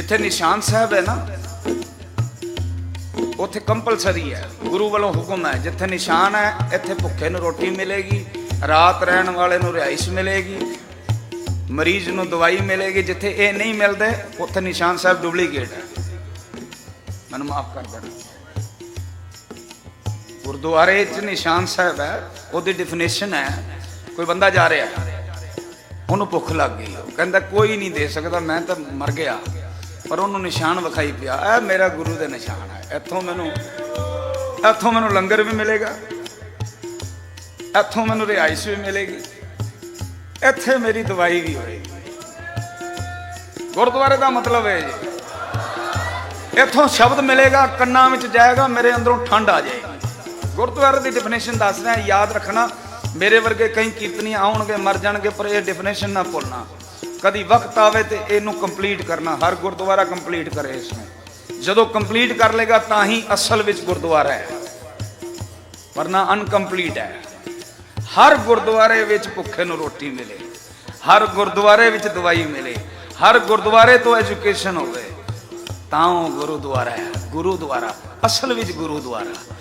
ਜਿੱਥੇ ਨਿਸ਼ਾਨ ਸਾਹਿਬ ਹੈ ਨਾ, ਉੱਥੇ ਕੰਪਲਸਰੀ ਹੈ। ਗੁਰੂ ਵੱਲੋਂ ਹੁਕਮ ਹੈ, ਜਿੱਥੇ ਨਿਸ਼ਾਨ ਹੈ, ਇੱਥੇ ਭੁੱਖੇ ਨੂੰ ਰੋਟੀ ਮਿਲੇਗੀ, ਰਾਤ ਰਹਿਣ ਵਾਲੇ ਨੂੰ ਰਿਹਾਇਸ਼ ਮਿਲੇਗੀ, ਮਰੀਜ਼ ਨੂੰ ਦਵਾਈ ਮਿਲੇਗੀ, ਜਿੱਥੇ ਇਹ ਨਹੀਂ ਮਿਲਦੇ, ਉੱਥੇ ਨਿਸ਼ਾਨ ਸਾਹਿਬ ਡੁਪਲੀਕੇਟ ਹੈ। ਮੈਨੂੰ ਮਾਫ ਕਰ ਦੇਣਾ। ਗੁਰਦੁਆਰੇ 'ਚ ਨਿਸ਼ਾਨ ਸਾਹਿਬ ਹੈ, ਉਹਦੀ ਡਿਫੀਨੇਸ਼ਨ ਹੈ, ਕੋਈ ਬੰਦਾ ਜਾ ਰਿਹਾ, ਉਹਨੂੰ ਭੁੱਖ ਲੱਗ ਗਈ ਕਹਿੰਦਾ ਕੋਈ ਨਹੀਂ ਦੇ ਸਕਦਾ, ਮੈਂ ਤਾਂ ਮਰ ਗਿਆ। ਪਰ ਉਹਨੂੰ ਨਿਸ਼ਾਨ ਵਿਖਾਈ ਪਿਆ। ਇਹ ਮੇਰਾ ਗੁਰੂ ਦੇ ਨਿਸ਼ਾਨ ਹੈ। ਇੱਥੋਂ ਮੈਨੂੰ ਇੱਥੋਂ ਮੈਨੂੰ ਲੰਗਰ ਵੀ ਮਿਲੇਗਾ। ਇੱਥੋਂ ਮੈਨੂੰ ਰਿਹਾਇਸ਼ ਵੀ ਮਿਲੇਗੀ। ਇੱਥੇ ਮੇਰੀ ਦਵਾਈ ਵੀ ਹੋਏਗੀ। ਗੁਰਦੁਆਰੇ ਦਾ ਮਤਲਬ ਹੈ ਜੀ। ਇੱਥੋਂ ਸ਼ਬਦ ਮਿਲੇਗਾ, ਕੰਨਾਂ ਵਿੱਚ ਜਾਏਗਾ, ਮੇਰੇ ਅੰਦਰੋਂ ਠੰਡ ਆ ਜਾਏਗੀ। ਗੁਰਦੁਆਰੇ ਦੀ ਡੈਫੀਨੇਸ਼ਨ ਦੱਸ ਰਿਹਾ, ਯਾਦ ਰੱਖਣਾ, ਮੇਰੇ ਵਰਗੇ ਕਈ ਕੀਰਤਨੀ ਆਉਣਗੇ, ਮਰ ਜਾਣਗੇ, ਪਰ ਇਹ ਡਿਫੀਨੇਸ਼ਨ ਨਾ ਭੁੱਲਣਾ। ਕਦੀ ਵਕਤ ਆਵੇ ਤੇ ਇਹਨੂੰ ਕੰਪਲੀਟ ਕਰਨਾ, ਹਰ ਗੁਰਦੁਆਰਾ ਕੰਪਲੀਟ ਕਰੇ ਇਸ ਨੂੰ ਜਦੋਂ ਕੰਪਲੀਟ ਕਰ ਲੇਗਾ ਤਾਂ ਹੀ ਅਸਲ ਵਿੱਚ ਗੁਰਦੁਆਰਾ ਹੈ। ਵਰਨਾ ਅਨਕੰਪਲੀਟ ਹੈ। ਹਰ ਗੁਰਦੁਆਰੇ ਵਿੱਚ ਭੁੱਖੇ ਨੂੰ ਰੋਟੀ ਮਿਲੇ। ਹਰ ਗੁਰਦੁਆਰੇ ਵਿੱਚ ਦਵਾਈ ਮਿਲੇ। ਹਰ ਗੁਰਦੁਆਰੇ ਤੋਂ ਐਜੂਕੇਸ਼ਨ ਹੋਵੇ। ਤਾਂ ਉਹ ਗੁਰਦੁਆਰਾ ਹੈ। ਗੁਰਦੁਆਰਾ, ਅਸਲ ਵਿੱਚ ਗੁਰਦੁਆਰਾ।